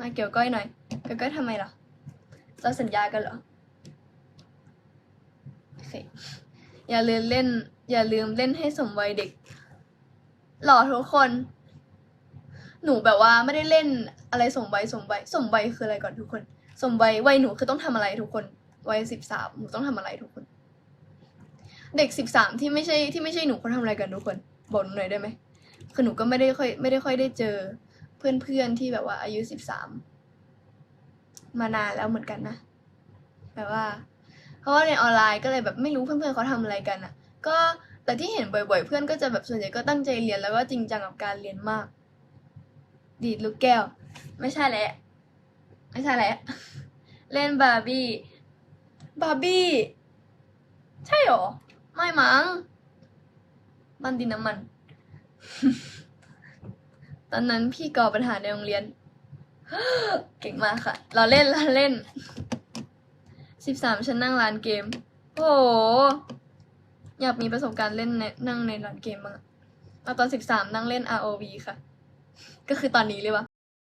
มาเกี่ยวก้อยหน่อย เกี่ยวก้อยทำไมล่ะเราสัญญากันเหรอโอเคอย่าลืมเล่น อย่าลืมเล่นให้สมวัยเด็ก หล่อทุกคน หนูแบบว่าไม่ได้เล่นอะไรสมวัยสมวัยสมวัยคืออะไรก่อนทุกคน สมวัยวัยหนูคือต้องทำอะไรทุกคน วัยสิบสามหนูต้องทำอะไรทุกคน เด็กสิบสามที่ไม่ใช่ที่ไม่ใช่หนูเขาทำอะไรกันทุกคนบอกหนูหน่อยได้ไหมคือหนูก็ไม่ได้ค่อยไม่ได้ค่อยได้เจอ เพื่อนๆที่แบบว่าอายุสิบสามมานานแล้วเหมือนกันนะแบบว่า เพราะว่าในออนไลน์ก็เลยแบบไม่รู้เพื่อนๆเขาทำอะไรกันอะ ก็แต่ที่เห็นบ่อยๆ เพื่อนก็จะแบบส่วนใหญ่ก็ตั้งใจเรียนแล้วก็จริงจังกับการเรียนมาก ดีดลูกแก้ว ไม่ใช่แหละ ไม่ใช่แหละ เล่นบาร์บี้บาร์บี้ใช่หรอ ไม่มั้งบ้านดินน้ำมัน ตอนนั้นพี่ก่อปัญหาในโรงเรียน เก่งมากค่ะ เราเล่นเราเล่น สิบสามฉันนั่งร้านเกม โอ้โห อยากมีประสบการณ์เล่นในนั่งในร้านเกมบ้างอะเอาตอนสิบสามนั่งเล่น ROV ค่ะ ก็คือตอนนี้เลยวะ